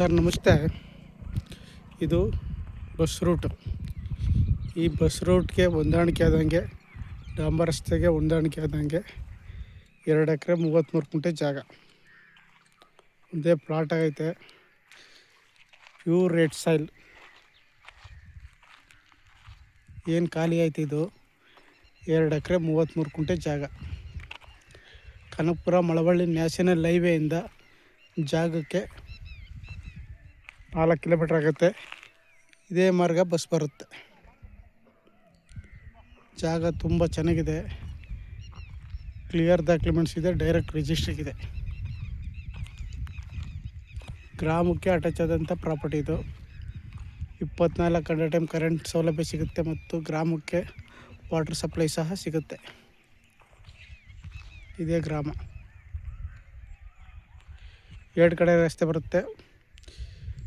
Sir, ನಮಸ್ತೆ. ಇದು bus route. ಈ ಬಸ್ ರೂಟ್ಗೆ ಹೊಂದಾಣಿಕೆ ಆದಂಗೆ, ಡಾಂಬರ್ ರಸ್ತೆಗೆ ಹೊಂದಾಣಿಕೆ ಆದಂಗೆ ಎರಡು ಎಕರೆ ಮೂವತ್ತ್ಮೂರು ಕುಂಟೆ ಜಾಗ. ಒಂದೇ ಪ್ಲಾಟ್ ಆಗೈತೆ. ಪ್ಯೂರ್ ರೆಡ್ ಸಾಯಿಲ್ ಏನು ಖಾಲಿ ಆಯ್ತು ಇದು? ಎರಡು ಎಕರೆ ಮೂವತ್ತ್ಮೂರು ಕುಂಟೆ ಜಾಗ. ಕನಕಪುರ ಮಳವಳ್ಳಿ ನ್ಯಾಷನಲ್ ಹೈವೇಯಿಂದ ಜಾಗಕ್ಕೆ ನಾಲ್ಕು ಕಿಲೋಮೀಟ್ರ್ ಆಗುತ್ತೆ. ಇದೇ ಮಾರ್ಗ ಬಸ್ ಬರುತ್ತೆ. ಜಾಗ ತುಂಬ ಚೆನ್ನಾಗಿದೆ. ಕ್ಲಿಯರ್ ಡಾಕ್ಯುಮೆಂಟ್ಸ್ ಇದೆ, ಡೈರೆಕ್ಟ್ ರಿಜಿಸ್ಟ್ರಿಗಿದೆ ಗ್ರಾಮಕ್ಕೆ ಅಟ್ಯಾಚ್ ಆದಂಥ ಪ್ರಾಪರ್ಟಿ ಇದು. ಇಪ್ಪತ್ನಾಲ್ಕು ಗಂಟೆ ಟೈಮ್ ಕರೆಂಟ್ ಸೌಲಭ್ಯ ಸಿಗುತ್ತೆ ಮತ್ತು ಗ್ರಾಮಕ್ಕೆ ವಾಟರ್ ಸಪ್ಲೈ ಸಹ ಸಿಗುತ್ತೆ. ಇದೇ ಗ್ರಾಮ. ಎರಡು ಕಡೆ ರಸ್ತೆ ಬರುತ್ತೆ.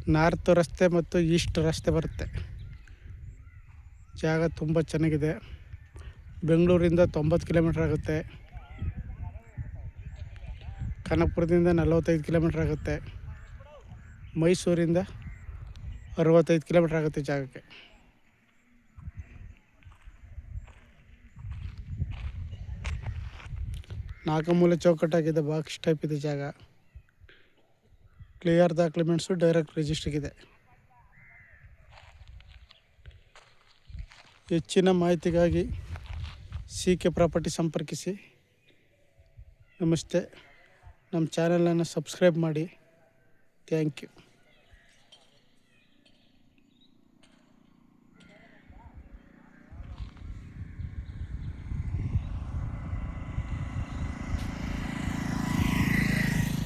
ನಾರ್ತ್ ರಸ್ತೆ ಮತ್ತು ಈಸ್ಟ್ ರಸ್ತೆ ಬರುತ್ತೆ. ಜಾಗ ತುಂಬ ಚೆನ್ನಾಗಿದೆ. ಬೆಂಗಳೂರಿಂದ ತೊಂಬತ್ತು ಕಿಲೋಮೀಟ್ರ್ ಆಗುತ್ತೆ. ಕನಕಪುರದಿಂದ ನಲವತ್ತೈದು ಕಿಲೋಮೀಟ್ರ್ ಆಗುತ್ತೆ. ಮೈಸೂರಿಂದ ಅರವತ್ತೈದು ಕಿಲೋಮೀಟ್ರ್ ಆಗುತ್ತೆ ಜಾಗಕ್ಕೆ. ನಾಲ್ಕು ಮೂಲೆ ಚೌಕಟ್ಟಾಗಿದೆ ಬಾಕ್ಸ್ ಟೈಪ್ ಇದೆ ಜಾಗ. ಕ್ಲಿಯರ್ ದಾಕ್ಯುಮೆಂಟ್ಸು ಡೈರೆಕ್ಟ್ ರಿಜಿಸ್ಟ್ರಿಗಿದೆ ಹೆಚ್ಚಿನ ಮಾಹಿತಿಗಾಗಿ ಸಿ ಕೆ ಪ್ರಾಪರ್ಟಿ ಸಂಪರ್ಕಿಸಿ. ನಮಸ್ತೆ. ನಮ್ಮ ಚಾನಲನ್ನು ಸಬ್ಸ್ಕ್ರೈಬ್ ಮಾಡಿ. Thank you